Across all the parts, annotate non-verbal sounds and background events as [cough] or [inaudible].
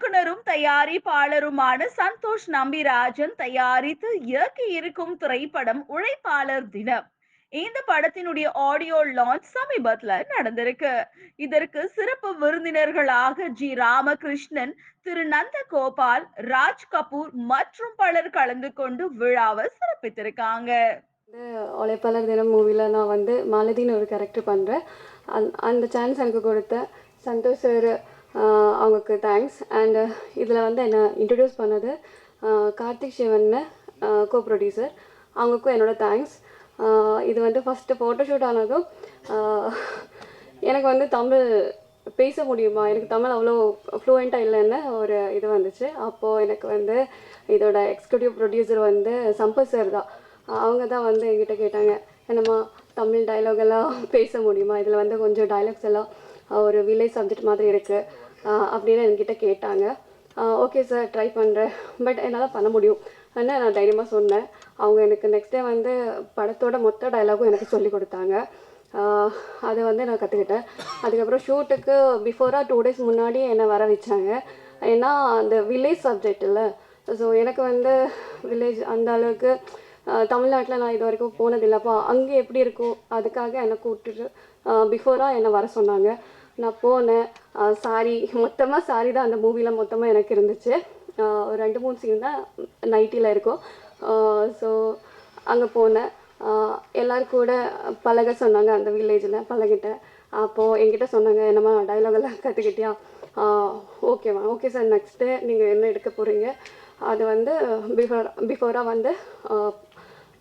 இயக்குனரும் தயாரிப்பாளருமான சந்தோஷ் நம்பிராஜன் தயாரித்து இயக்கி இருக்கும் திரைப்படம் உழைப்பாளர் தினம். இந்த படத்தினுடைய ஆடியோ லான்ச் சமீபத்துல நடந்திருக்கு. இதற்கு சிறப்பு விருந்தினர்களாக ஜி ராமகிருஷ்ணன் திரு நந்தகோபால் ராஜ் கபூர் மற்றும் பலர் கலந்து கொண்டு விழாவை சிறப்பித்திருக்காங்க. வந்து உழைப்பாளர் தினம் மூவியில் நான் வந்து மாலதின்னு ஒரு கேரக்டர் பண்ணுறேன் அந் அந்த சான்ஸ் எனக்கு கொடுத்த சந்தோஷ் சார் அவங்களுக்கு தேங்க்ஸ் அண்டு இதில் வந்து என்னை இன்ட்ரடியூஸ் பண்ணது கார்த்திக் சிவன்னு கோ ப்ரொடியூசர் அவங்களுக்கும் என்னோட தேங்க்ஸ் இது வந்து ஃபஸ்ட்டு ஃபோட்டோஷூட் ஆனதும் எனக்கு வந்து தமிழ் பேச முடியுமா? எனக்கு தமிழ் அவ்வளோ ஃப்ளூயண்ட்டாக இல்லைன்னு ஒரு இது வந்துச்சு. அப்போது எனக்கு வந்து இதோட எக்ஸிக்யூட்டிவ் ப்ரொடியூசர் வந்து சம்பத் சார் தான். அவங்க தான் வந்து என்கிட்ட கேட்டாங்க என்னம்மா தமிழ் டைலாக் எல்லாம் [laughs] பேச முடியுமா? இதில் வந்து கொஞ்சம் டைலாக்ஸ் எல்லாம் ஒரு வில்லேஜ் சப்ஜெக்ட் மாதிரி இருக்குது அப்படின்னு என்கிட்ட கேட்டாங்க. ஓகே சார் ட்ரை பண்ணுறேன் பட் என்னால் பண்ண முடியும். ஆனால் நான் தைரியமாக சொன்னேன். அவங்க எனக்கு நெக்ஸ்ட் டே வந்து படத்தோட மொத்த டைலாகும் எனக்கு சொல்லி கொடுத்தாங்க. அதை வந்து நான் கற்றுக்கிட்டேன் அதுக்கப்புறம் ஷூட்டுக்கு பிஃபோராக டூ டேஸ் முன்னாடி என்னை வர வச்சாங்க. ஏன்னா அந்த வில்லேஜ் சப்ஜெக்ட் இல்லை. ஸோ எனக்கு வந்து வில்லேஜ் அந்த அளவுக்கு தமிழ்நாட்டில் நான் இது வரைக்கும் போனதில்லைப்பா அங்கே எப்படி இருக்கும்? அதுக்காக என்னை கூப்பிட்டுட்டு பிஃபோராக என்னை வர சொன்னாங்க. நான் போனேன். சாரி மொத்தமாக சாரி தான் அந்த மூவியில் மொத்தமாக எனக்கு இருந்துச்சு. ஒரு ரெண்டு மூணு சீன் தான் நைட்டியில் இருக்கும். ஸோ அங்கே போனேன். எல்லோரும் கூட பழக சொன்னாங்க அந்த வில்லேஜில் பழகிட்டேன் அப்போது என்கிட்ட சொன்னாங்க என்னம்மா dialogue எல்லாம் கற்றுக்கிட்டியா ஓகேம்மா ஓகே சார் நெக்ஸ்ட்டு நீங்கள் என்ன எடுக்க போகிறீங்க அது வந்து பிஃபோர் பிஃபோராக வந்து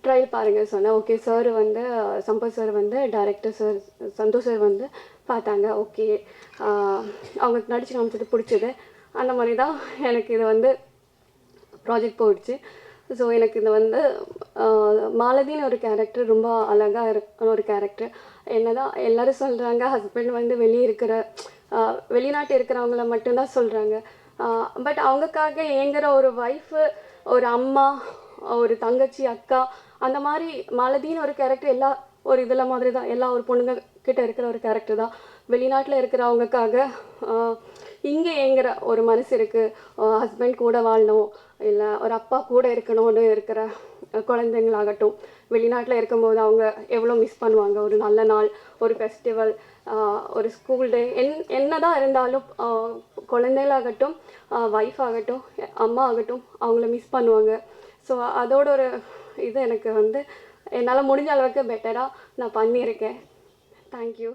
ட்ரையல் பாருங்கள் சொன்னேன். ஓகே சார் வந்து சம்பத் சார் வந்து டைரக்டர் சார் சந்தோஷ் சார் வந்து பார்த்தாங்க. ஓகே அவங்களுக்கு நடிச்சு காமிச்சது பிடிச்சது. அந்த மாதிரி தான் எனக்கு இது வந்து ப்ராஜெக்ட் போயிடுச்சு. ஸோ எனக்கு இது வந்து மாலதின்னு ஒரு கேரக்டர் ரொம்ப அழகாக இருக்க ஒரு கேரக்டர் என்ன தான் எல்லோரும் சொல்கிறாங்க ஹஸ்பண்ட் வந்து வெளியே இருக்கிற வெளிநாட்டு இருக்கிறவங்கள மட்டும்தான் சொல்கிறாங்க பட் அவங்களுக்காக ஏங்குற ஒரு ஒய்ஃபு ஒரு அம்மா ஒரு தங்கச்சி அக்கா அந்த மாதிரி மலதின்னு ஒரு கேரக்டர் எல்லா ஒரு இதில் மாதிரி தான் எல்லா ஒரு பொண்ணுங்க கிட்ட இருக்கிற ஒரு கேரக்டர் தான். வெளிநாட்டில் இருக்கிறவங்களுக்காக இங்கே ஏங்குற ஒரு மனசு இருக்குது ஹஸ்பண்ட் கூட வாழணும் இல்லை ஒரு அப்பா கூட இருக்கணும்னு இருக்கிற குழந்தைங்களாகட்டும். வெளிநாட்டில் இருக்கும்போது அவங்க எவ்வளோ மிஸ் பண்ணுவாங்க. ஒரு நல்ல நாள் ஒரு ஃபெஸ்டிவல் ஒரு ஸ்கூல் டே என் என்ன தான் இருந்தாலும் குழந்தைகளாகட்டும் ஒய்ஃப் ஆகட்டும் அம்மா ஆகட்டும் அவங்கள மிஸ் பண்ணுவாங்க. ஸோ அதோட ஒரு இது எனக்கு வந்து என்னால் முடிஞ்ச அளவுக்கு பெட்டராக நான் பண்ணியிருக்கேன். தேங்க்யூ